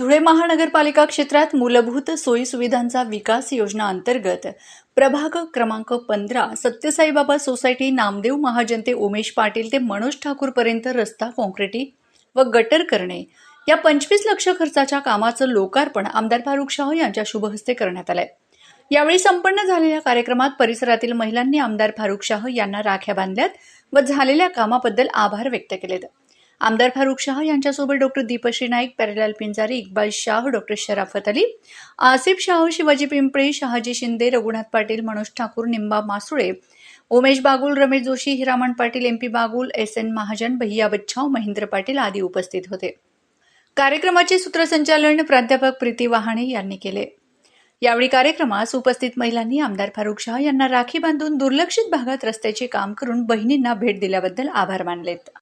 धुळे महानगरपालिका क्षेत्रात मूलभूत सोयी सुविधांचा विकास योजना अंतर्गत प्रभाग क्रमांक पंधरा सत्यसाईबाबा सोसायटी नामदेव महाजनते उमेश पाटील ते मनोज ठाकूर पर्यंत रस्ता कॉन्क्रिटी व गटर करणे. या पंचवीस लक्ष खर्चाच्या कामाचं लोकार्पण आमदार फारुख शाह यांच्या शुभहस्ते करण्यात आलंय. यावेळी संपन्न झालेल्या कार्यक्रमात परिसरातील महिलांनी आमदार फारुख शाह यांना राख्या बांधल्यात व झालेल्या कामाबद्दल आभार व्यक्त केलेत. आमदार फारुख शाह यांच्यासोबत doctor Deepshree Naik Pyarelal Pinjari Iqbal Shah doctor Sharafat Ali Asif Shah Shivaji Pimple Shahaji Shinde Raghunath Patil Manoj Thakur Nimba Masule Umesh Bagul Ramesh Joshi Hiraman Patil M P Bagul S N Mahajan भैया बच्छाव महेंद्र पाटील आदी उपस्थित होते. कार्यक्रमाचे सूत्रसंचालन प्राध्यापक प्रीती वहाणे यांनी केले. यावेळी कार्यक्रमास उपस्थित महिलांनी आमदार फारुख शाह यांना राखी बांधून दुर्लक्षित भागात रस्त्याचे काम करून बहिणींना भेट दिल्याबद्दल आभार मानलेत.